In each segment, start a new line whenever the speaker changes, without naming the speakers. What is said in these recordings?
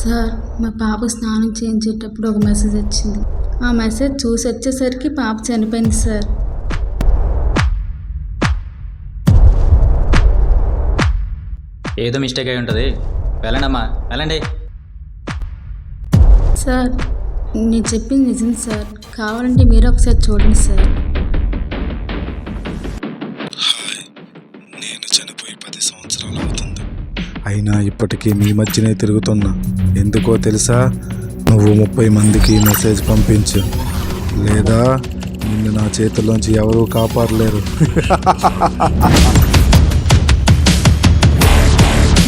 Sir మా పాప స్నానం చేయించేటప్పుడు ఒక మెసేజ్ వచ్చింది. ఆ మెసేజ్ చూసి వచ్చేసరికి పాప చనిపోయింది సార్.
ఏదో మిస్టేక్ అయి ఉంటుంది. వెళ్ళండి అమ్మా వెళ్ళండి.
సార్ నేను చెప్పింది నిజం సార్. కావాలంటే మీరు ఒకసారి చూడండి సార్.
నేను చనిపోయి పది సంవత్సరాలు అవుతుంది. అయినా ఇప్పటికీ మీ మధ్యనే తిరుగుతున్నా. ఎందుకో తెలుసా? నువ్వు ముప్పై మందికి మెసేజ్ పంపించు. లేదా నిన్ను నా చేతుల్లోంచి ఎవరూ కాపాడలేరు.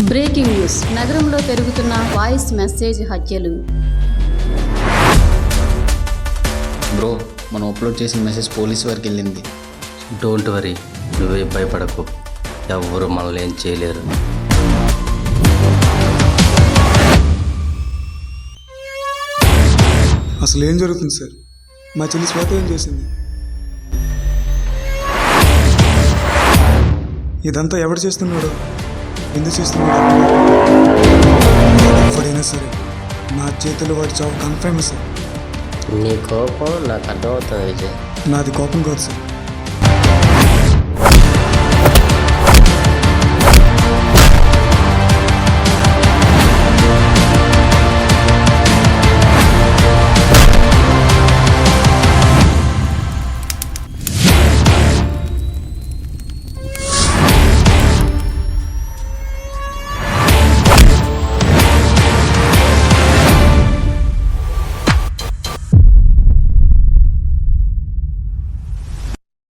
Breaking news. నగరంలో పెరుగుతున్న వాయిస్ మెసేజ్ హత్యలు.
బ్రో మనం అప్లోడ్ చేసిన మెసేజ్ పోలీస్ వరకు వెళ్ళింది.
డోంట్ వరీ నువ్వే భయపడకు. ఎవ్వరు మనల్ని ఏం చేయలేరు.
అసలు ఏం జరుగుతుంది సార్? మా చెల్లి శ్వేత ఏం చేసింది? ఇదంతా ఎవడు చేస్తున్నాడు? ఎందుకు చేస్తున్నాడు? ఎవడైనా సరే నా చేతిలో వాడి చావు కన్ఫర్మ్ సార్.
నీ కోపం నాకు అర్థమవుతుంది విజయ్.
నాది కోపం కాదు సార్.